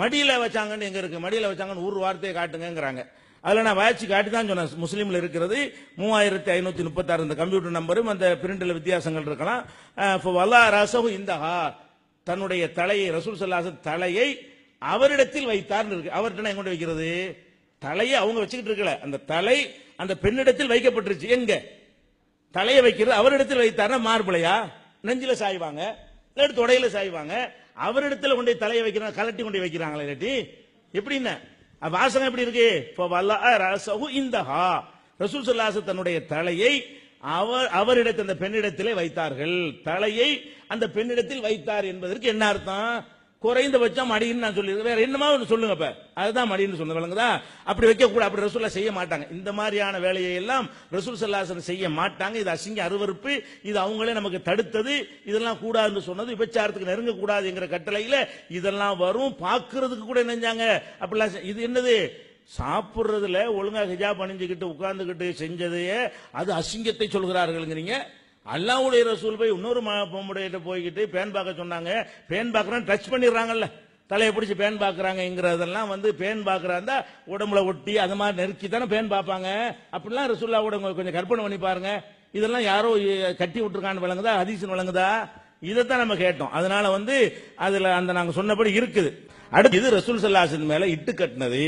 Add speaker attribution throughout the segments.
Speaker 1: மடியில வச்சாங்கன்னு எங்க இருக்கு? மடியில வச்சாங்கன்னு ஒரு வார்த்தையை காட்டுங்கிறாங்க அதில் நான் வாய்ச்சி காட்டி தான் சொன்னேன். முஸ்லீமில் இருக்கிறது மூவாயிரத்தி ஐநூற்றி முப்பத்தாறு இந்த கம்ப்யூட்டர் நம்பரும் அந்த பிரிண்டில் வித்தியாசங்கள் இருக்கலாம். இப்போ வல்லா ரசகு இந்தஹா. தன்னுடைய தலையை ரசூல் சல்லாசன் தலையை அவரிடத்தில் வைத்தார்னு இருக்கு. அவர்கிட்ட எங்க கொண்டு வைக்கிறது? தலையை அவங்க வச்சுக்கிட்டு இருக்கல. அந்த தலை அந்த பெண்ணிடத்தில் வைக்கப்பட்டுருச்சு. எங்க? தலையை வைக்கிறது அவரிடத்தில் வைத்தார்னா மார்பிளையா? நெஞ்சில சாய்வாங்க. இல்லாட்டி தொடையில சாய்வாங்க. அவரிடத்துல கொண்டு தலையை வைக்கிறாங்க கலட்டி கொண்டு போய் வைக்கிறாங்களா இல்லாட்டி எப்படி என்ன? வாசகம் எப்படி இருக்கு? இந்த ஹா இந்தஹா ரசூல் சல்லாசு தன்னுடைய தலையை அவர் அவரிடத்தில் அந்த பெண்ணிடத்திலே வைத்தார்கள். தலையை அந்த பெண்ணிடத்தில் வைத்தார் என்பதற்கு என்ன அர்த்தம்? குறைந்தபட்சம் மடின்னு நான் சொல்லி வேற என்னமா ஒன்று சொல்லுங்க இப்ப. அதுதான் மடின்னு சொன்ன விளங்குதா? அப்படி வைக்க கூட அப்படி ரசூல்லா செய்ய மாட்டாங்க. இந்த மாதிரியான வேலையை எல்லாம் ரசூல் சல்லாசன் செய்ய மாட்டாங்க. இது அசிங்க அருவருப்பு. இது அவங்களே நமக்கு தடுத்தது. இதெல்லாம் கூடாதுன்னு சொன்னது விபச்சாரத்துக்கு நெருங்க கூடாதுங்கிற கட்டளையில இதெல்லாம் வரும். பார்க்கறதுக்கு கூட நெஞ்சாங்க. அப்படிலாம் செ- இது என்னது? சாப்பிட்றதுல ஒழுங்காக ஹிஜாப் அணிஞ்சுக்கிட்டு உட்கார்ந்துக்கிட்டு செஞ்சதையே அது அசிங்கத்தை சொல்கிறார்கள்ங்கிறீங்க. அல்லாவுடைய ரசூல் போய் இன்னொரு பொம்புடையிட்ட போய்கிட்டு பேன் பார்க்க சொன்னாங்க. பேன் பார்க்கறோம் டச் பண்ணிடுறாங்கல்ல. தலையை பிடிச்சி பேன் பார்க்கறாங்கிறதெல்லாம் வந்து பேன் பார்க்கறாந்தா உடம்புல ஒட்டி அது மாதிரி நெருக்கி தானே பேன் பார்ப்பாங்க. அப்படிலாம் ரசூல்லாவோட கொஞ்சம் கற்பனை பண்ணி பாருங்க. இதெல்லாம் யாரோ கட்டி விட்டுருக்கான்னு விளங்குதா? ஹதீஸ்னு விளங்குதா? இதைத்தான் நம்ம கேட்டோம். அதனால வந்து அதுல அந்த நாங்கள் சொன்னபடி இருக்குது. அடுத்து இது ரசூல் சல்லாசின் மேல இட்டு கட்டினது.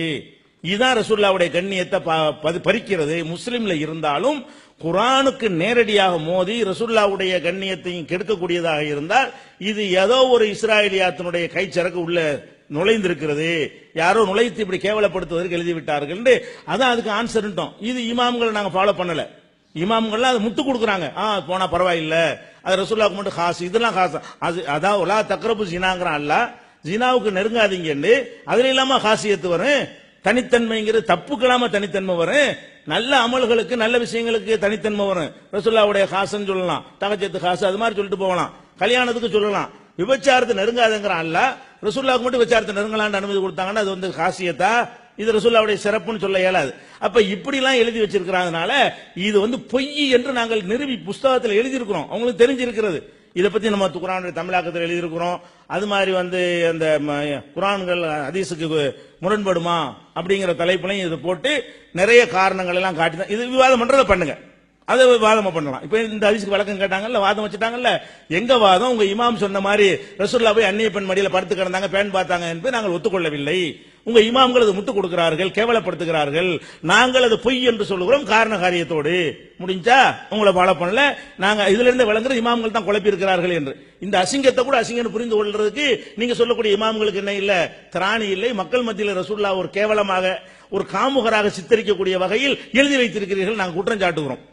Speaker 1: இதுதான் ரசூல்லாவுடைய கண்ணியத்தை ப- பறிக்கிறது. முஸ்லீம்ல இருந்தாலும் குரானுக்கு நேரடியாக மோதி ரசூல்லாவுடைய கண்ணியத்தையும் கெடுக்கக்கூடியதாக இருந்தால் இது ஏதோ ஒரு இஸ்ராயலியாத்தினுடைய கைச்சரக்கு உள்ள நுழைந்திருக்கிறது. யாரோ நுழைத்து இப்படி கேவலப்படுத்துவதற்கு எழுதி விட்டார்கள் அதான் அதுக்கு ஆன்சர்ட்டோம் இது இமாம்களை நாங்கள் ஃபாலோ பண்ணல. இமாம்கள்லாம் அது முட்டு கொடுக்குறாங்க. ஆ போனா பரவாயில்ல. அது ரசூல்லாவுக்கு மட்டும் காசு இதெல்லாம் காசு. அது அதான் உலா தக்கரப்பு ஜினாங்கிறான் அல்ல ஜினாவுக்கு நெருங்காதீங்கன்னு. அதுல இல்லாம ஹாசியத்து வரும் தனித்தன்மைங்கிறது தப்புக்கலாம தனித்தன்மை வரும். நல்ல அமல்களுக்கு நல்ல விஷயங்களுக்கு தனித்தன்மை வரும். ரசுல்லாவுடைய ஹாசன் சொல்லலாம். தகச்சத்து ஹாசு அது மாதிரி சொல்லிட்டு போகலாம். கல்யாணத்துக்கு சொல்லலாம். விபச்சாரத்தை நெருங்காதங்கிறான் அல்ல ரசுல்லாவுக்கு மட்டும் விபச்சாரத்தை நெருங்கலாம்னு அனுமதி கொடுத்தாங்கன்னா அது வந்து ஹாசியத்தா? இது ரசுல்லாவுடைய சிறப்புன்னு சொல்ல இயலாது. அப்ப இப்படிலாம் எழுதி வச்சிருக்கிறதுனால இது வந்து பொய் என்று நாங்கள் நிறுவி புஸ்தகத்தில் எழுதியிருக்கிறோம். அவங்களுக்கு தெரிஞ்சிருக்கிறது. இதை பத்தி நம்ம குரானுடைய தமிழாக்கத்தில் எழுதியிருக்கிறோம். அது மாதிரி வந்து அந்த ம- குரான்கள் அதிசுக்கு முரண்படுமா அப்படிங்கிற தலைப்புலையும் இதை போட்டு நிறைய காரணங்கள் எல்லாம் காட்டி தான். இது விவாதம் பண்றதை பண்ணுங்க. அதை வாதம் பண்ணலாம். இப்ப இந்த அதிசுக்கு விளக்கம் கேட்டாங்கல்ல வாதம் வச்சுட்டாங்கல்ல எங்க வாதம்? உங்க இமாம் சொன்ன மாதிரி ரசூல்லா போய் அந்நிய பெண் மடியில படுத்து கிடந்தாங்க பேன் பார்த்தாங்க என்பதை நாங்கள் ஒத்துக்கொள்ளவில்லை. உங்க இமாம்கள் அது முட்டுக் கொடுக்கிறார்கள் கேவலப்படுத்துகிறார்கள். நாங்கள் அது பொய் என்று சொல்லுகிறோம் காரண காரியத்தோடு. முடிஞ்சா உங்களை ஃபாலோ பண்ணல. நாங்க இதுல இருந்து விளங்குற இமாம்கள் தான் குழப்பி இருக்கிறார்கள் என்று. இந்த அசிங்கத்தை கூட அசிங்கன்னு புரிந்து கொள்றதுக்கு நீங்க சொல்லக்கூடிய இமாம்களுக்கு என்ன இல்ல? திராணி இல்லை. மக்கள் மத்தியில் ரசூல்லா ஒரு கேவலமாக ஒரு காமுகராக சித்தரிக்கக்கூடிய வகையில் எழுதி வைத்திருக்கிறீர்கள். நாங்கள் குற்றம் சாட்டுகிறோம்.